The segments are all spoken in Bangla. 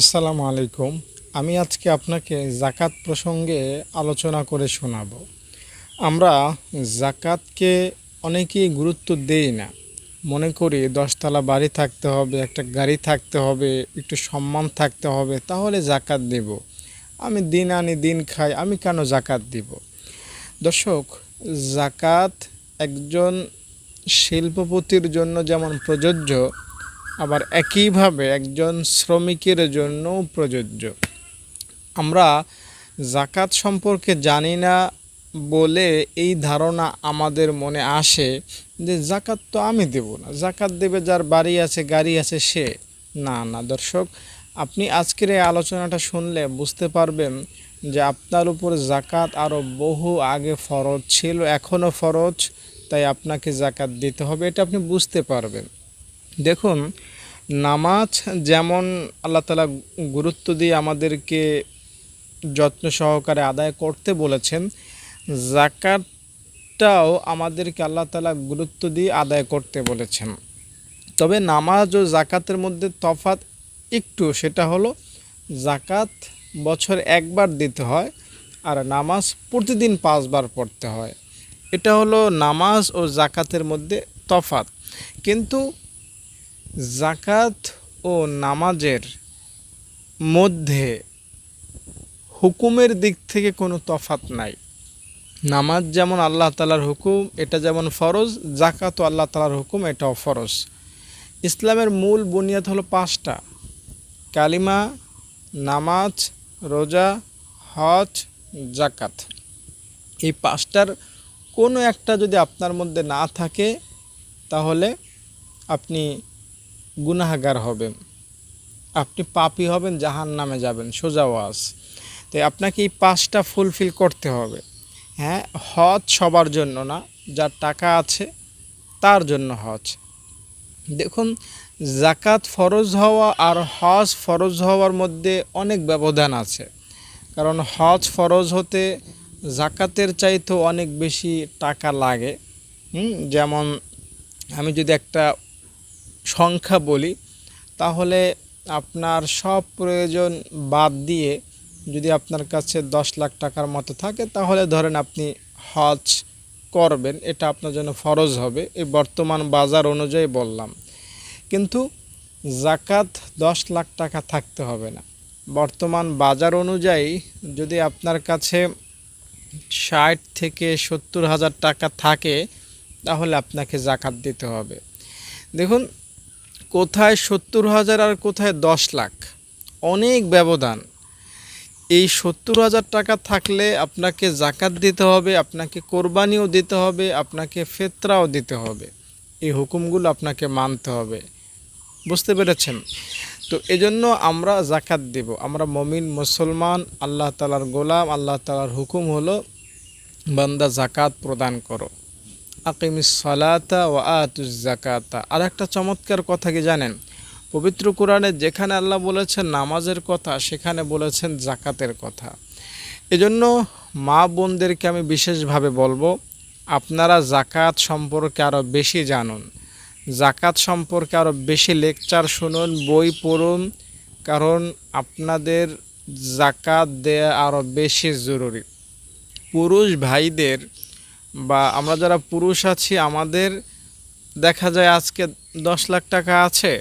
আসসালামু আলাইকুম। আমি আজকে আপনাকে জাকাত প্রসঙ্গে আলোচনা করে শোনাব। আমরা জাকাতকে অনেকেই গুরুত্ব দেই না। মনে করি দশতলা বাড়ি থাকতে হবে, একটা গাড়ি থাকতে হবে, একটু সম্মান থাকতে হবে, তাহলে জাকাত দেব। আমি দিন আনি, দিন খাই, আমি কেন জাকাত দিব? দর্শক জাকাত একজন শিল্পপতির জন্য যেমন প্রযোজ্য আবার একইভাবে একজন শ্রমিকের জন্যও প্রযোজ্য। আমরা জাকাত সম্পর্কে জানি না বলে এই ধারণা আমাদের মনে আসে যে জাকাত তো আমি দেব না। জাকাত দেবে যার বাড়ি আছে, গাড়ি আছে সে। না না, দর্শক, আপনি আজকের এই আলোচনাটা শুনলে বুঝতে পারবেন যে আপনার উপর জাকাত আরও বহু আগে ফরজ ছিল এখনও ফরজ, তাই আপনাকে জাকাত দিতে হবে, এটা আপনি বুঝতে পারবেন। দেখুন নামাজ যেমন আল্লাহ তালা গুরুত্ব দিয়ে আমাদেরকে যত্ন সহকারে আদায় করতে বলেছেন, জাকাতটাও আমাদেরকে আল্লাহ তালা গুরুত্ব দিয়ে আদায় করতে বলেছেন। তবে নামাজ ও জাকাতের মধ্যে তফাত একটু, সেটা হলো জাকাত বছর একবার দিতে হয় আর নামাজ প্রতিদিন পাঁচবার পড়তে হয়। এটা হলো নামাজ ও জাকাতের মধ্যে তফাত কিন্তু জাকাত ও নামাজের মধ্যে হুকুমের দিক থেকে কোনো তফাত নাই। নামাজ যেমন আল্লাহ তালার হুকুম, এটা যেমন ফরজ জাকাত আল্লাহ তালার হুকুম, এটাও ফরজ। ইসলামের মূল বুনিয়াদ হলো পাঁচটা। কালিমা, নামাজ, রোজা, হজ জাকাত এই পাঁচটার কোনো একটা যদি আপনার মধ্যে না থাকে, তাহলে আপনি গুনাহাগার হবেন। আপনি পাপি হবেন জাহান নামে যাবেন, সোজা ওয়াজ। তাই আপনাকে এই পাঁচটা ফুলফিল করতে হবে। হ্যাঁ হজ সবার জন্য না, যার টাকা আছে তার জন্য হজ। দেখুন জাকাত ফরজ হওয়া আর হজ ফরজ হওয়ার মধ্যে অনেক ব্যবধান আছে। কারণ হজ ফরজ হতে জাকাতের চাইতেও অনেক বেশি টাকা লাগে। যেমন আমি যদি একটা সংখ্যা বলি, তাহলে আপনার সব প্রয়োজন বাদ দিয়ে যদি আপনার কাছে দশ লাখ টাকার মতো থাকে, তাহলে ধরেন আপনি হজ করবেন, এটা আপনার জন্য ফরজ হবে, এই বর্তমান বাজার অনুযায়ী বললাম। কিন্তু জাকাত দশ লাখ টাকা থাকতে হবে না। বর্তমান বাজার অনুযায়ী যদি আপনার কাছে ষাট থেকে সত্তর হাজার টাকা থাকে, তাহলে আপনাকে জাকাত দিতে হবে। দেখুন কোথায় সত্তর হাজার আর কোথায় দশ লাখ? অনেক ব্যবধান। এই সত্তর হাজার টাকা থাকলে আপনাকে জাকাত দিতে হবে, আপনাকে কোরবানিও দিতে হবে, আপনাকে ফেতরাও দিতে হবে। এই হুকুমগুলো আপনাকে মানতে হবে। বুঝতে পেরেছেন? তো এজন্য আমরা জাকাত দেব। আমরা মমিন, মুসলমান, আল্লাহ তালার গোলাম, আল্লাহ তালার হুকুম হলো, বান্দা জাকাত প্রদান করো। আকিমিস সালাতা ও আতুজ জাকাতা আর একটা চমৎকার কথা কি জানেন? পবিত্র কোরআনে যেখানে আল্লাহ বলেছেন নামাজের কথা, সেখানে বলেছেন জাকাতের কথা। এজন্য মা বোনদেরকে আমি বিশেষভাবে বলব, আপনারা জাকাত সম্পর্কে আরও বেশি জানুন। জাকাত সম্পর্কে আরও বেশি লেকচার শুনুন, বই পড়ুন, কারণ আপনাদের জাকাত দেয়া আরও বেশি জরুরি। পুরুষ ভাইদের বা আমরা যারা পুরুষ আছি, আমাদের দেখা যায় আজকে দশ লাখ টাকা আছে,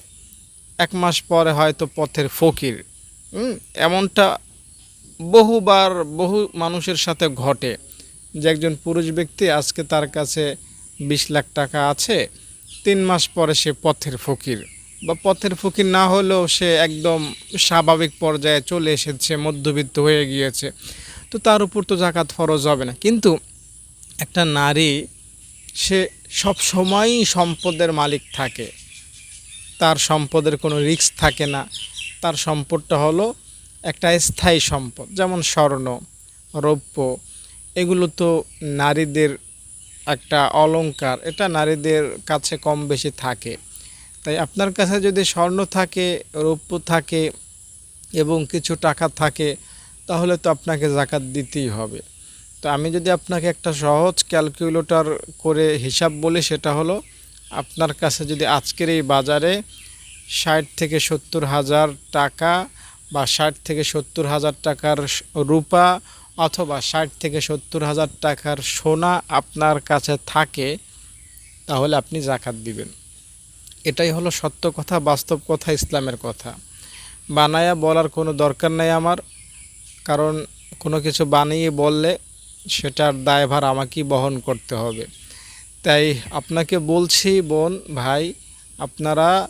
এক মাস পরে হয়তো পথের ফকির। এমনটা বহুবার বহু মানুষের সাথে ঘটে যে একজন পুরুষ ব্যক্তি আজকে তার কাছে বিশ লাখ টাকা আছে, তিন মাস পরে সে পথের ফকির। বা পথের ফকির না হলেও সে একদম স্বাভাবিক পর্যায়ে চলে এসেছে, মধ্যবিত্ত হয়ে গিয়েছে। তো তার উপর তো জাকাত ফরজ হবে না। কিন্তু একটা নারী, সে সব সময়ই সম্পদের মালিক থাকে। তার সম্পদের কোনো রিস্ক থাকে না। তার সম্পদটা হলো একটা স্থায়ী সম্পদ, যেমন স্বর্ণ, রৌপ্য। এগুলো তো নারীদের একটা অলংকার, এটা নারীদের কাছে কম বেশি থাকে। তাই আপনার কাছে যদি স্বর্ণ থাকে, রৌপ্য থাকে এবং কিছু টাকা থাকে, তাহলে তো আপনাকে জাকাত দিতেই হবে। তো আমি যদি আপনাকে একটা সহজ ক্যালকুলেটর করে হিসাব বলি, সেটা হলো আপনার কাছে যদি আজকের এই বাজারে ষাট থেকে সত্তর হাজার টাকা বা ষাট থেকে সত্তর হাজার টাকার রূপা অথবা ষাট থেকে সত্তর হাজার টাকার সোনা আপনার কাছে থাকে, তাহলে আপনি জাকাত দিবেন। এটাই হলো সত্য কথা, বাস্তব কথা, ইসলামের কথা। বানায়া বলার কোনো দরকার নেই আমার, কারণ কোনো কিছু বানিয়ে বললে সেটার দায়ভার আমাকেই বহন করতে হবে। তাই আপনাকে বলছি, বোন, ভাই, আপনারা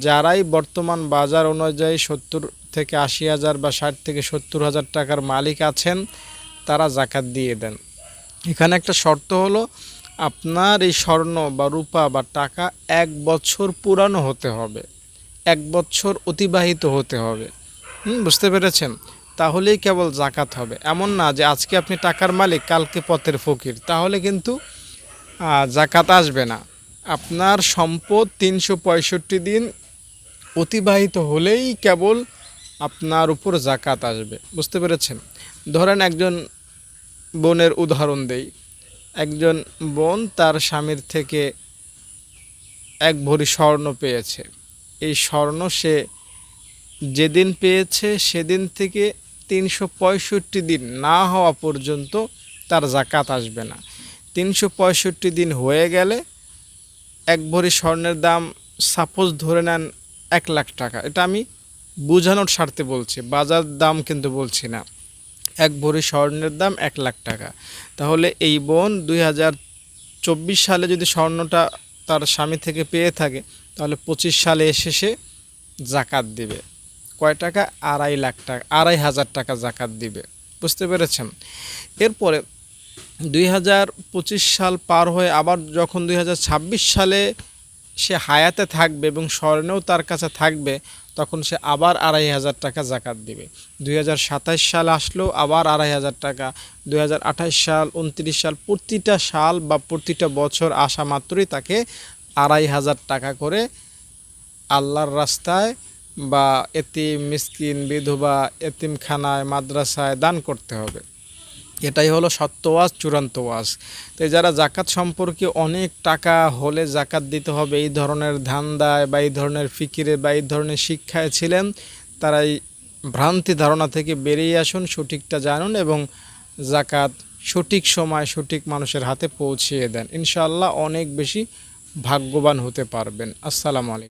যারাই বর্তমান বাজার অনুযায়ী সত্তর থেকে আশি হাজার বা ষাট থেকে সত্তর হাজার টাকার মালিক আছেন, তারা জাকাত দিয়ে দেন। এখানে একটা শর্ত হলো, আপনার এই স্বর্ণ বা রূপা বা টাকা এক বছর পুরানো হতে হবে, এক বছর অতিবাহিত হতে হবে। হুম, বুঝতে পেরেছেন? তাহলেই কেবল জাকাত হবে। এমন না যে আজকে আপনি টাকার মালিক, কালকে পথের ফকির। তাহলে কিন্তু জাকাত আসবে না। আপনার সম্পদ তিনশো পঁয়ষট্টি দিন অতিবাহিত হলেই কেবল আপনার উপর জাকাত আসবে। বুঝতে পেরেছেন? ধরেন একজন বোনের উদাহরণ দেই। একজন বোন তার স্বামীর থেকে এক ভরি স্বর্ণ পেয়েছে। এই স্বর্ণ সে যেদিন পেয়েছে, সেদিন থেকে তিনশো পঁয়ষট্টি দিন না হওয়া পর্যন্ত তার জাকাত আসবে না। তিনশো পঁয়ষট্টি দিন হয়ে গেলে এক ভরি স্বর্ণের দাম সাপোজ ধরে নেন এক লাখ টাকা। এটা আমি বোঝানোর স্বার্থে বলছি, বাজার দাম কিন্তু বলছি না। এক ভরি স্বর্ণের দাম এক লাখ টাকা। তাহলে এই বোন দুই হাজার চব্বিশ সালে যদি স্বর্ণটা তার স্বামী থেকে পেয়ে থাকে, তাহলে পঁচিশ সালে এসে সে জাকাত দিবে। কয় টাকা? আড়াই লাখ টাকা, আড়াই হাজার টাকা জাকাত দিবে। বুঝতে পেরেছেন? এরপরে দুই হাজার পঁচিশ সাল পার হয়ে আবার যখন দুই হাজার ছাব্বিশ সালে সে হায়াতে থাকবে এবং স্বর্ণেও তার কাছে থাকবে, তখন সে আবার আড়াই হাজার টাকা জাকাত দিবে। দুই হাজার সাতাশ সাল আসলো আবার আড়াই হাজার টাকা। দুই হাজার আঠাশ সাল, উনত্রিশ সাল, প্রতিটা সাল বা প্রতিটা বছর আসা মাত্রই তাকে আড়াই হাজার টাকা করে আল্লাহর রাস্তায় বা এতিম, মিসকিন, বিধবা, এতিমখানায়, মাদ্রাসায় দান করতে হবে। এটাই হলো সত্য ওয়াজ, চূড়ান্ত ওয়াজ। তো যারা জাকাত সম্পর্কে অনেক টাকা হলে জাকাত দিতে হবে, এই ধরনের ধান্দায় বা এই ধরনের ফিকিরে বা এই ধরনের শিক্ষায় ছিলেন, তারাই ভ্রান্তি ধারণা থেকে বেরিয়ে আসুন, সঠিকটা জানুন এবং জাকাত সঠিক সময় সঠিক মানুষের হাতে পৌঁছিয়ে দেন। ইনশাআল্লাহ অনেক বেশি ভাগ্যবান হতে পারবেন। আসসালামু আলাইকুম।